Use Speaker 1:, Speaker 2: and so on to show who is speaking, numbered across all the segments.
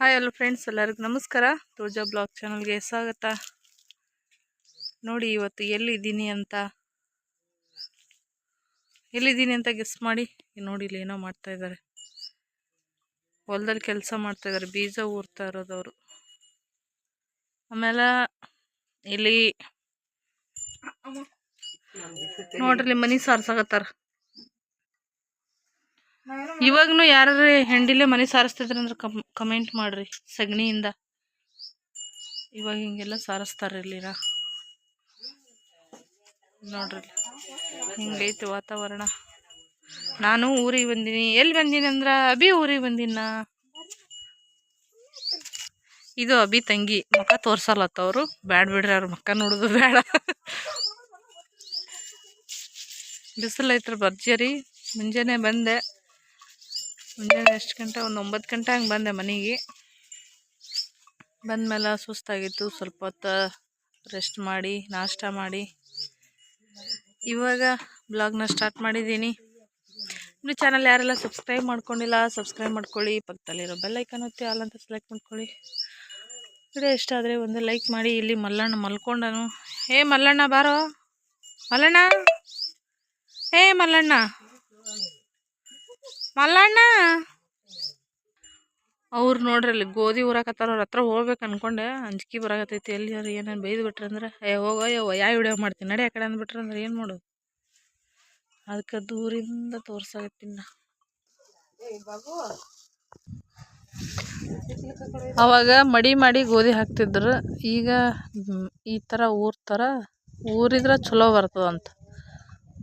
Speaker 1: Hi hello friends ಎಲ್ಲರಿಗೂ ನಮಸ್ಕಾರ. Tulja blog ಚಾನಲ್ಗೆ ಸ್ವಾಗತ. ನೋಡಿ ಇವತ್ತು ಎಲ್ಲಿದ್ದೀನಿ ಅಂತ. ಎಲ್ಲಿದ್ದೀನಿ ಅಂತ ಗೆಸ್ ಮಾಡಿ. ನೋಡಿ ಇಲ್ಲಿ ಏನೋ ಮಾಡ್ತಾ ಇದ್ದಾರೆ. ಹೊಲದಲ್ಲಿ ಕೆಲಸ ಮಾಡ್ತಾ ಇದ್ದಾರೆ ಬೀಜ ಊರ್ತಾ ಇರೋದವರು. ಆಮೇಲೆ ಇಲ್ಲಿ ನೋಡ್ರಿ ಮನಿ ಸಾರ್ಸಾಕತ್ತಾರ. ಇವಾಗ್ನು ಯಾರು ಹೆಂಡಿಲೆ ಮನೆ ಸಾರಿಸ್ತಿದ್ರು ಅಂದ್ರೆ ಕಮ್ ಕಮೆಂಟ್ ಮಾಡ್ರಿ ಸಗಣಿಯಿಂದ. ಇವಾಗ ಹಿಂಗೆಲ್ಲ ಸಾರಿಸ್ತಾರೆ ಇಲ್ಲಿರ ನೋಡ್ರಿ ಹಿಂಗೈತೆ ವಾತಾವರಣ. ನಾನು ಊರಿಗೆ ಬಂದೀನಿ. ಎಲ್ಲಿ ಬಂದೀನಿ ಅಂದ್ರೆ ಅಭಿ ಊರಿಗೆ ಬಂದಿನ? ಇದು ಅಭಿ ತಂಗಿ. ಮಕ್ಕ ತೋರ್ಸಲ್ಲತ್ತವ್ರು ಬ್ಯಾಡ್ ಬಿಡ್ರಿ ಅವ್ರ ಮಕ್ಕ ನೋಡೋದು ಬೇಡ ಬಿಸಿಲೈತ್ರ ಬರ್ಜರಿ ಮುಂಜಾನೆ ಬಂದೆ. ಮುಂಜಾನೆ ಎಷ್ಟು ಗಂಟೆ? ಒಂದು ಒಂಬತ್ತು ಗಂಟೆ ಹಂಗೆ ಬಂದೆ ಮನೆಗೆ. ಬಂದಮೇಲೆ ಸುಸ್ತಾಗಿತ್ತು. ಸ್ವಲ್ಪ ಹೊತ್ತು ರೆಸ್ಟ್ ಮಾಡಿ, ನಾಷ್ಟ ಮಾಡಿ. ಇವಾಗ ಬ್ಲಾಗ್ನ ಸ್ಟಾರ್ಟ್ ಮಾಡಿದ್ದೀನಿ. ಇನ್ನು ಚಾನಲ್ ಯಾರೆಲ್ಲ ಸಬ್ಸ್ಕ್ರೈಬ್ ಮಾಡ್ಕೊಂಡಿಲ್ಲ ಸಬ್ಸ್ಕ್ರೈಬ್ ಮಾಡ್ಕೊಳ್ಳಿ. ಪಕ್ಕದಲ್ಲಿರೋ ಬೆಲ್ ಐಕನ್ ಒತ್ತಿ ಆಲ್ ಅಂತ ಸೆಲೆಕ್ಟ್ ಮಾಡ್ಕೊಳ್ಳಿ. ವಿಡಿಯೋ ಇಷ್ಟ ಆದರೆ ಒಂದು ಲೈಕ್ ಮಾಡಿ. ಇಲ್ಲಿ ಮಲ್ಲಣ್ಣ ಮಲ್ಕೊಂಡನು. ಏ ಮಲ್ಲಣ್ಣ, ಬಾರೋ. ಮಲ್ಲಣ್ಣ? ಏ ಮಲ್ಲಣ್ಣ? ಮಲ್ಲಣ್ಣ? ಅವ್ರು ನೋಡ್ರಿ ಅಲ್ಲಿ ಗೋಧಿ ಊರಾಕತ್ತಾರ, ಅವ್ರ ಹತ್ರ ಹೋಗ್ಬೇಕು ಅನ್ಕೊಂಡೆ. ಅಂಜಿಕೆ ಬರಾಕತ್ತೈತಿ ಎಲ್ಲಿ ಅವ್ರು ಏನೇನು ಬೈದು ಬಿಟ್ರಂದ್ರೆ. ಏ ಹೋಗೋ ಯವ್ವ ಯಾವ ವಿಡಿಯೋ ಮಾಡ್ತೀನಿ ನಡಿ ಆ ಕಡೆ ಅಂದ್ಬಿಟ್ರೆ ಅಂದ್ರೆ ಏನು ಮಾಡೋದು? ಅದಕ್ಕೆ ದೂರಿಂದ ತೋರ್ಸಾಗತ್ತಿನ ಅವಾಗ ಮಡಿ ಮಾಡಿ ಗೋಧಿ ಹಾಕ್ತಿದ್ರು. ಈಗ ಈ ಥರ ಊರ್ತಾರ ಊರಿದ್ರೆ ಚಲೋ ಬರ್ತದಂತ.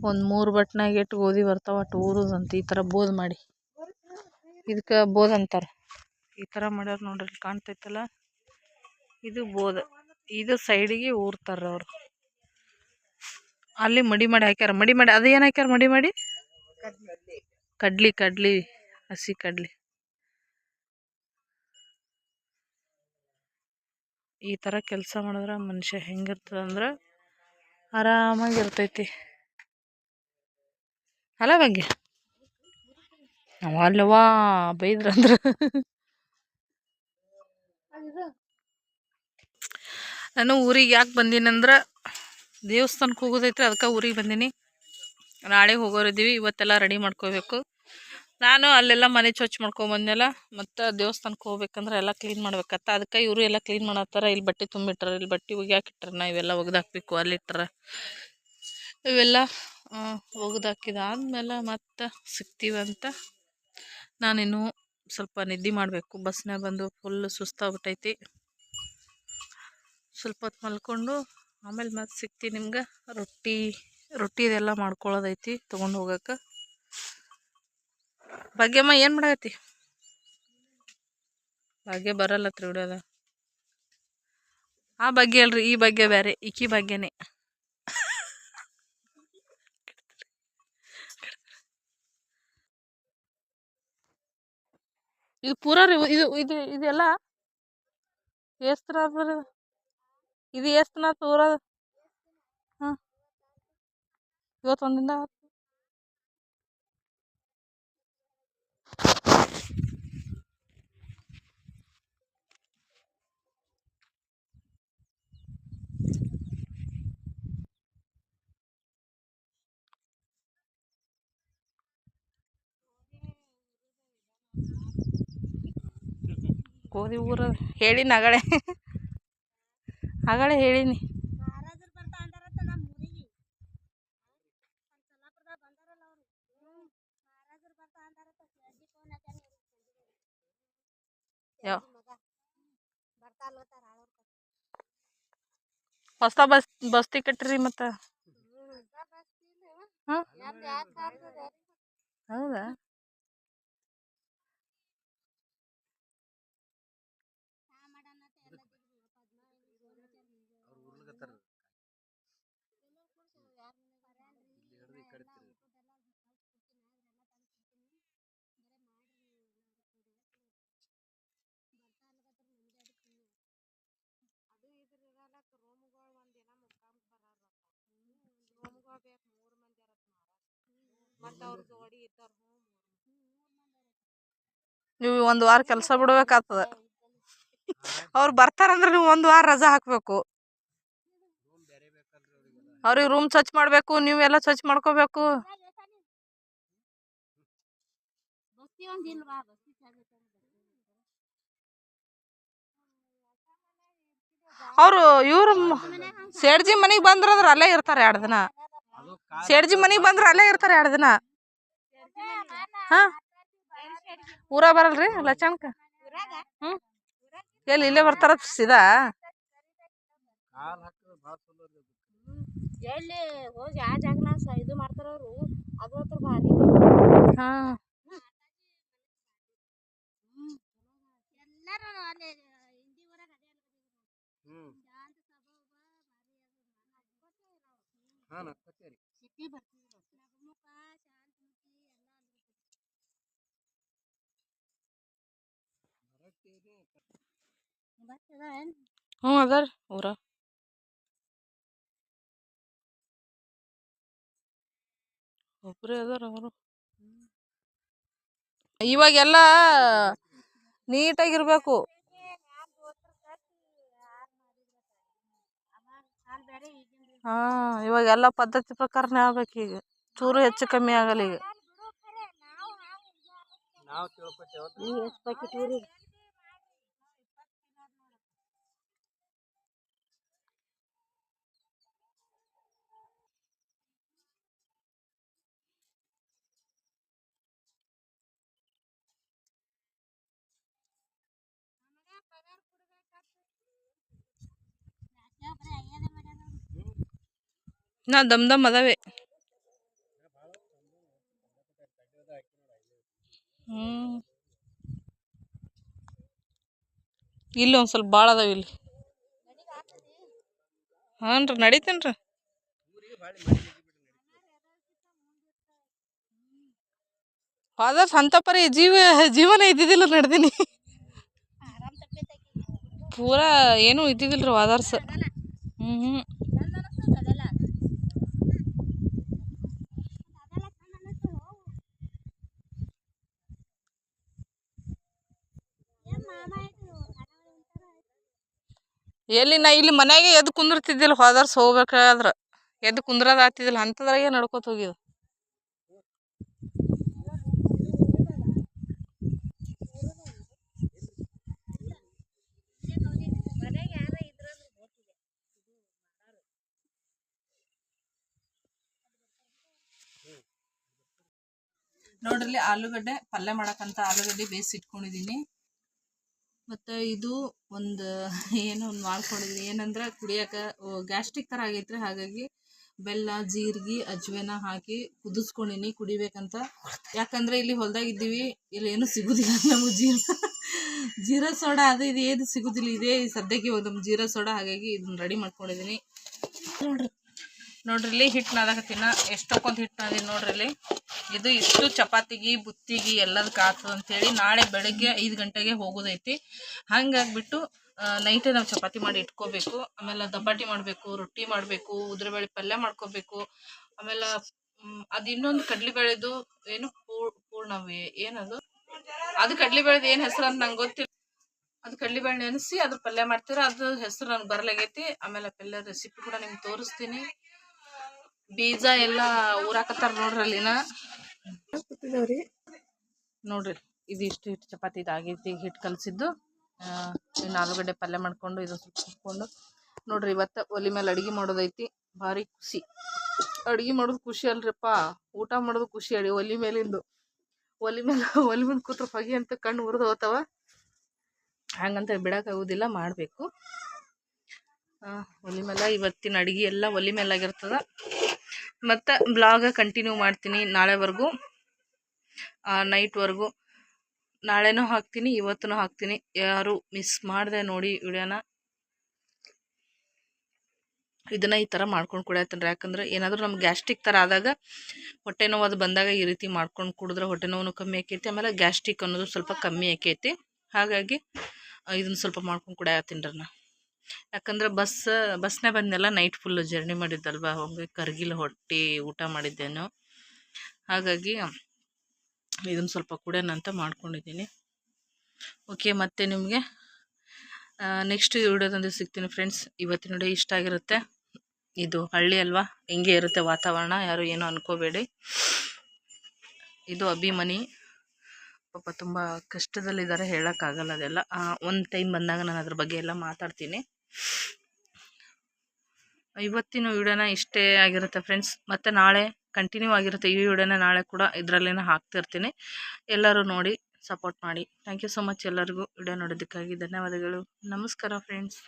Speaker 1: ಒಂದು ಮೂರು ಬಟ್ನಾಗ ಇಟ್ಟು ಗೋಧಿ ಬರ್ತಾವ ಒಟ್ಟು ಊರುದಂತ ಈ ಥರ ಬೋದ್ ಮಾಡಿ. ಇದಕ್ಕೆ ಬೋದ್ ಅಂತಾರೆ. ಈ ಥರ ಮಾಡ್ಯಾರ ನೋಡ್ರಿ ಕಾಣ್ತೈತಲ್ಲ. ಇದು ಬೋದ್. ಇದು ಸೈಡಿಗೆ ಊರ್ತಾರ ಅವರು. ಅಲ್ಲಿ ಮಡಿ ಮಾಡಿ ಹಾಕ್ಯಾರ. ಮಡಿ ಮಾಡಿ ಅದು ಏನು ಹಾಕ್ಯಾರ ಮಡಿ ಮಾಡಿ? ಕಡ್ಲಿ ಕಡ್ಲಿ, ಹಸಿ ಕಡ್ಲಿ. ಈ ಥರ ಕೆಲಸ ಮಾಡಿದ್ರೆ ಮನುಷ್ಯ ಹೆಂಗಿರ್ತದ ಆರಾಮಾಗಿ ಆರಾಮಾಗಿರ್ತೈತಿ ಅಲ್ಲ ಬಗ್ಗೆ ಅಲ್ಲವಾ ಬೈದ್ರಂದ್ರೆ ನಾನು ಊರಿಗೆ ಯಾಕೆ ಬಂದೀನಂದ್ರೆ ದೇವಸ್ಥಾನಕ್ಕೆ ಹೋಗೋದೈತ್ರಿ, ಅದಕ್ಕೆ ಊರಿಗೆ ಬಂದೀನಿ. ನಾಳೆ ಹೋಗೋರಿದ್ದೀವಿ ಇವತ್ತೆಲ್ಲ ರೆಡಿ ಮಾಡ್ಕೋಬೇಕು. ನಾನು ಅಲ್ಲೆಲ್ಲ ಮನೆ ಸ್ವಚ್ಛ ಮಾಡ್ಕೊಂಬಂದೆಲ್ಲ ಮತ್ತು ದೇವಸ್ಥಾನಕ್ಕೆ ಹೋಗ್ಬೇಕಂದ್ರೆ ಎಲ್ಲ ಕ್ಲೀನ್ ಮಾಡ್ಬೇಕತ್ತ. ಅದಕ್ಕೆ ಇವರು ಎಲ್ಲ ಕ್ಲೀನ್ ಮಾಡತ್ತಾರ, ಇಲ್ಲಿ ಬಟ್ಟೆ ತುಂಬಿಟ್ರ ಇಲ್ಲಿ ಬಟ್ಟೆ ಒಗ್ಯಾಕಿಟ್ರ ನಾ ಇವೆಲ್ಲ ಒಗ್ದಾಕ್ಬೇಕು ಅಲ್ಲಿಟ್ರ ಇವೆಲ್ಲ ಒಗ್ದಾಕಿದಾದ್ಮೇಲೆ ಮತ್ತೆ ಸಿಗ್ತೀವಂತ ನಾನಿನ್ನು ಸ್ವಲ್ಪ ನಿದ್ದೆ ಮಾಡಬೇಕು. ಬಸ್ನಾಗ ಬಂದು ಫುಲ್ ಸುಸ್ತಾಗ್ಬಿಟ್ಟೈತಿ ಸ್ವಲ್ಪ ಹೊತ್ತು ಮಲ್ಕೊಂಡು ಆಮೇಲೆ ಮತ್ತೆ ಸಿಗ್ತೀನಿ ನಿಮ್ಗೆ ರೊಟ್ಟಿ ರೊಟ್ಟಿ ಇದೆಲ್ಲ ಮಾಡ್ಕೊಳ್ಳೋದೈತಿ ತೊಗೊಂಡು ಹೋಗಕ್ಕೆ ಭಾಗ್ಯಮ್ಮ ಏನು ಮಾಡಾಕತ್ತಿ? ಭಾಗ್ಯ ಬರಲ್ಲ ವಿಡಿಯೋದ ಆ ಬಗ್ಗೆ ಅಲ್ರಿ, ಈ ಬಗ್ಗೆ ಬೇರೆ ಇಕಿ ಬಗ್ಗೆನೇ ಇದು ಪೂರ ಇದು ಇದು ಇದೆಲ್ಲ ಎಷ್ಟು ಅದ್ರ ಇದು ಎಷ್ಟು ಪೂರ ಹಾಂ. ಇವತ್ತು ಗೋಧಿ ಊರ ಹೇಳಿನ ಆಗಳೇ ಆಗಳೇ ಹೇಳಿನಿ
Speaker 2: ಮಹಾರಾಜರು ಬರ್ತಾ ಅಂದಾರತ್ತ ನಮ್ಮ ಊರಿಗೆ ಸೊಲ್ಲಾಪುರದಾಗ ಬಂದಾರಲ್ಲ ಅವರು ಮಹಾರಾಜರು ಬರ್ತಾ ಅಂದಾರತ್ತ ಅಜ್ಜಿ ಫೋನ್ ಹಾಕ್ಯಾರ
Speaker 1: ಊರ
Speaker 2: ಹೇಳಿನ ಬರ್ತಾ ಅಲ್ವತ್ತಾರ ಹೇಳಿನಿ
Speaker 1: ಹೊಸ ಬಸ್ ಬಸ್ತಿ ಕಟ್ಟ್ರಿ ಮತ್ತು. ಹಾಂ. ಹೌದಾ
Speaker 2: ಅದು ಇದ್ರ ಇರಲಕ್ಕ ರೂಮ್ಗಳು ಒಂದಿನ ಮುಕ್ಕಾಂಕ್ ಬರಾರ ರೂಮ್ಗಳು ಬೇಕು ಮೂರ್ ಮಂದಿ ಅರತ್ ಮಾರ ಮತ್ತ ಅವ್ರ ಜೋಡಿ ಇದ್ದವ್ರ
Speaker 1: ನೀವು ಒಂದು ವಾರ ಕೆಲಸ ಬಿಡ್ಬೇಕಾಗ್ತದ. ಅವ್ರು ಬರ್ತಾರಂದ್ರೆ ನೀವು ಒಂದು ವಾರ ರಜಾ ಹಾಕಬೇಕು. ಅವ್ರಿಗೆ ರೂಮ್ ಸ್ವಚ್ಛ ಮಾಡಬೇಕು ನೀವೆಲ್ಲ ಸ್ವಚ್ಛ ಮಾಡ್ಕೋಬೇಕು. ಅವರು ಇವ್ರು ಸೇಡ್ಜಿ ಮನೆಗೆ ಬಂದ್ರಂದ್ರೆ ಅಲ್ಲೇ ಇರ್ತಾರೆ ಎರಡು ದಿನ. ಸೇಡ್ಜಿ ಮನೆಗೆ ಬಂದ್ರೆ ಅಲ್ಲೇ ಇರ್ತಾರೆ ಎರಡು ದಿನ. ಹಾ? ಊರ ಬರಲ್ರಿ ಲಚಣಕ ಹ್ಮ್. ಎಲ್ಲಿ ಇಲ್ಲೇ ಬರ್ತಾರ ಸೀದಾ?
Speaker 2: ಎಲ್ಲಿ ಹೋಗಿ ಆ ಜಾಗನ ಇದು ಮಾಡ್ತಾರ ಅವ್ರು? ಅದು ಹತ್ರ ಭಾರಿ
Speaker 1: ಹಾ ಅದರ ಊರ. ಒಬ್ಬರೇ ಅದಾರ ಅವರು. ಇವಾಗೆಲ್ಲ ನೀಟಾಗಿರ್ಬೇಕು. ಹಾ ಇವಾಗೆಲ್ಲ ಪದ್ಧತಿ ಪ್ರಕಾರನೇ ಆಗ್ಬೇಕು ಈಗ. ಚೂರು ಹೆಚ್ಚು ಕಮ್ಮಿ ಆಗಲ್ಲ ಈಗ. ನಾ ದಮ್ ದಮ್ ಅದಾವೆ. ಹ್ಮ್. ಇಲ್ಲಿ ಒಂದು ಸ್ವಲ್ಪ ಭಾಳ ಅದಾವ ಇಲ್ಲಿ. ಹಾಂ ರೀ ಹೋದ ಸ್ವಂತ ಪರಿ ಜೀವ, ಜೀವನ ಇದ್ದಿದ್ದಿಲ್ಲ ನಡೆದೀನಿ. ಪೂರಾ ಏನೂ ಇದ್ದಿದ್ದಿಲ್ಲ ರೀ ವಾದರ್ಸ್ ಹ್ಞೂ ಹ್ಞೂ
Speaker 2: ಅದೆಲ್ಲ
Speaker 1: ಎಲ್ಲಿ ನಾ ಇಲ್ಲಿ ಮನೆಗೆ ಎದ್ದು ಕುಂದಿರ್ತಿದ್ದಿಲ್ಲ, ಹೋದರ್ಸ್ ಹೋಗ್ಬೇಕಾದ್ರೆ. ಎದ್ದು ಕುಂದ್ರದ ಆಗ್ತಿದ್ದಿಲ್ಲ ಅಂಥದ್ರಾಗೆ ನಡ್ಕೋತ ಹೋಗಿದ್ದು. ನೋಡ್ರಿ, ಆಲೂಗಡ್ಡೆ ಪಲ್ಯ ಮಾಡಕ್ಕಂತ ಆಲೂಗಡ್ಡೆ ಬೇಯಿಸಿ ಇಟ್ಕೊಂಡಿದ್ದೀನಿ. ಮತ್ತು ಇದು ಒಂದು ಏನೋ ಒಂದು ಮಾಡ್ಕೊಂಡಿದ್ದೀನಿ ಏನಂದ್ರೆ ಕುಡಿಯೋಕೆ ಗ್ಯಾಸ್ಟ್ರಿಕ್ ಥರ ಆಗೈತ್ರಿ. ಹಾಗಾಗಿ ಬೆಲ್ಲ, ಜೀರಿಗೆ, ಅಜ್ವೇನ ಹಾಕಿ ಕುದಿಸ್ಕೊಂಡಿನಿ. ಕುಡಿಬೇಕಂತ. ಯಾಕಂದ್ರೆ ಇಲ್ಲಿ ಹೊಲ್ದಾಗ ಇದ್ದೀವಿ. ಇಲ್ಲಿ ಏನೂ ಸಿಗೋದಿಲ್ಲ ನಮಗೆ ಜೀರ ಜೀರಾ ಸೋಡಾ ಅದು ಇದು ಏನು ಸಿಗೋದಿಲ್ಲ. ಇದೇ ಸದ್ಯಕ್ಕೆ ನಮ್ಮ ಜೀರಾ ಸೋಡಾ. ಹಾಗಾಗಿ ಇದನ್ನ ರೆಡಿ ಮಾಡ್ಕೊಂಡಿದ್ದೀನಿ ನೋಡ್ರಿ. ನೋಡ್ರಿ, ಇಲ್ಲಿ ಹಿಟ್ಟು ನಾದಕತ್ತಿನ ಎಷ್ಟೊಕ್ಕೊಂದು ಹಿಟ್ಟು ನಾದೀನಿ ನೋಡ್ರಿ ಇಲ್ಲಿ. ಇದು ಇಷ್ಟು ಚಪಾತಿಗೆ, ಬುತ್ತಿಗೆ ಎಲ್ಲದಕ್ಕೆ ಆಗ್ತದೆ ಅಂತೇಳಿ ನಾಳೆ ಬೆಳಗ್ಗೆ ಐದು ಗಂಟೆಗೆ ಹೋಗೋದೈತಿ. ಹಂಗಾಗ್ಬಿಟ್ಟು ನೈಟೇ ನಾವು ಚಪಾತಿ ಮಾಡಿ ಇಟ್ಕೋಬೇಕು. ಆಮೇಲೆ ದಬ್ಬಾಟಿ ಮಾಡಬೇಕು, ರೊಟ್ಟಿ ಮಾಡಬೇಕು, ಉದ್ರಬೇಳೆ ಪಲ್ಯ ಮಾಡ್ಕೋಬೇಕು. ಆಮೇಲೆ ಅದು ಇನ್ನೊಂದು ಕಡ್ಲಿಬೇಳೆದು ಏನು ಪೂರ್ ಪೂರ್ಣವೇ, ಏನದು? ಅದು ಕಡ್ಲಿಬೇಳೆದು ಏನು ಹೆಸರು ಅಂತ ನಂಗೆ ಗೊತ್ತಿಲ್ಲ. ಅದು ಕಡ್ಲಿಬೇಳೆ ನೆನೆಸಿ ಅದ್ರ ಪಲ್ಯ ಮಾಡ್ತೀರ, ಅದು ಹೆಸರು ನನಗೆ ಬರಲಾಗೈತಿ. ಆಮೇಲೆ ಪಲ್ಯ ರೆಸಿಪಿ ಕೂಡ ನಿಮ್ಗೆ ತೋರಿಸ್ತೀನಿ. ಬೀಜ ಎಲ್ಲ ಊರಾಕತ್ತಾರ ಅಲ್ಲಿನ ನೋಡ್ರಿ, ಇದು ಇಷ್ಟು ಹಿಟ್ಟು ಚಪಾತಿ ಇದಾಗೈತಿ ಹಿಟ್ಟು ಕಲಸಿದ್ದು. ಇನ್ನು ಆಲೂಗಡ್ಡೆ ಪಲ್ಯ ಮಾಡಿಕೊಂಡು ಇದು ಸ್ವಲ್ಪ ಕುಟ್ಕೊಂಡು ನೋಡ್ರಿ, ಇವತ್ತು ಒಲಿ ಮೇಲೆ ಅಡುಗೆ ಮಾಡೋದೈತಿ. ಭಾರಿ ಖುಷಿ. ಅಡುಗೆ ಮಾಡೋದು ಖುಷಿ ಅಲ್ರಿಪ್ಪ. ಊಟ ಮಾಡೋದು ಖುಷಿ ಅಡಿ ಒಲಿ ಮೇಲಿಂದು. ಒಲಿ ಮೇಲೆ ಒಲಿ ಮೇಲೆ ಕೂತ್ರೆ ಹೊಗೆ ಅಂತ ಕಣ್ಣು ಉರಿದು ಹೋಗ್ತಾವ ಹಂಗಂತ ಬಿಡೋಕ್ಕಾಗೋದಿಲ್ಲ ಮಾಡಬೇಕು. ಒಲಿ ಮೇಲೆ ಇವತ್ತಿನ ಅಡುಗೆ ಎಲ್ಲ ಒಲಿ ಮೇಲೆ ಆಗಿರ್ತದ. ಮತ್ತು ಬ್ಲಾಗ ಕಂಟಿನ್ಯೂ ಮಾಡ್ತೀನಿ ನಾಳೆವರೆಗೂ. ನೈಟ್ವರೆಗೂ. ನಾಳೆನೂ ಹಾಕ್ತೀನಿ ಇವತ್ತೂ ಹಾಕ್ತೀನಿ. ಯಾರು ಮಿಸ್ ಮಾಡಿದೆ ನೋಡಿ ವಿಡಿಯೋನ. ಇದನ್ನು ಈ ಥರ ಮಾಡ್ಕೊಂಡು ಕುಡಿಯತ್ತನ್ರಿ. ಯಾಕಂದ್ರೆ ಏನಾದರೂ ನಮ್ಗೆ ಗ್ಯಾಸ್ಟ್ರಿಕ್ ಥರ ಆದಾಗ ಹೊಟ್ಟೆ ನೋವು ಅದು ಬಂದಾಗ ಈ ರೀತಿ ಮಾಡ್ಕೊಂಡು ಕುಡಿದ್ರೆ ಹೊಟ್ಟೆ ನೋವು ಕಮ್ಮಿ ಆಕೈತಿ, ಆಮೇಲೆ ಗ್ಯಾಸ್ಟ್ರಿಕ್ ಅನ್ನೋದು ಸ್ವಲ್ಪ ಕಮ್ಮಿ ಆಕೈತಿ. ಹಾಗಾಗಿ ಇದನ್ನು ಸ್ವಲ್ಪ ಮಾಡ್ಕೊಂಡು ಕುಡಿಯತ್ತೀನಿ ರೀ ಯಾಕಂದ್ರೆ ಬಸ್, ಬಸ್ನೇ ಬಂದೆಲ್ಲ ನೈಟ್ ಫುಲ್ ಜರ್ನಿ ಮಾಡಿದ್ದಲ್ವ, ಹೋಗಿ ಕರ್ಗಿಲ್ಲ ಹೊಟ್ಟೆ ಊಟ ಮಾಡಿದ್ದೇನು. ಹಾಗಾಗಿ ಇದನ್ನು ಸ್ವಲ್ಪ ಕುಡಿಯೋಣ ಅಂತ ಮಾಡ್ಕೊಂಡಿದ್ದೀನಿ. ಓಕೆ ಮತ್ತೆ ನಿಮಗೆ ನೆಕ್ಸ್ಟ್ ವಿಡಿಯೋದೊಂದು ಸಿಗ್ತೀನಿ ಫ್ರೆಂಡ್ಸ್ ಇವತ್ತಿನ ವಿಡಿಯೋ ಇಷ್ಟ ಆಗಿರುತ್ತೆ. ಇದು ಹಳ್ಳಿ ಅಲ್ವಾ? ಹೆಂಗೆ ಇರುತ್ತೆ ವಾತಾವರಣ, ಯಾರು ಏನು ಅನ್ಕೋಬೇಡಿ. ಇದು ಅಭಿಮನಿ. ಪಾಪ ತುಂಬ ಕಷ್ಟದಲ್ಲಿದ್ದಾರೆ, ಹೇಳೋಕ್ಕಾಗಲ್ಲ ಅದೆಲ್ಲ. ಒಂದು ಟೈಮ್ ಬಂದಾಗ ನಾನು ಅದ್ರ ಬಗ್ಗೆ ಎಲ್ಲ ಮಾತಾಡ್ತೀನಿ. ಇವತ್ತಿನ ವಿಡಿಯೋನ ಇಷ್ಟೇ ಆಗಿರುತ್ತೆ ಫ್ರೆಂಡ್ಸ್ ಮತ್ತು ನಾಳೆ ಕಂಟಿನ್ಯೂ ಆಗಿರುತ್ತೆ. ಈ ವಿಡಿಯೋನ ನಾಳೆ ಕೂಡ ಇದರಲ್ಲೇ ಹಾಕ್ತಿರ್ತೀನಿ. ಎಲ್ಲರೂ ನೋಡಿ ಸಪೋರ್ಟ್ ಮಾಡಿ. ಥ್ಯಾಂಕ್ ಯು ಸೊ ಮಚ್ ಎಲ್ಲರಿಗೂ. ವಿಡಿಯೋ ನೋಡೋದಕ್ಕಾಗಿ ಧನ್ಯವಾದಗಳು. ನಮಸ್ಕಾರ ಫ್ರೆಂಡ್ಸ್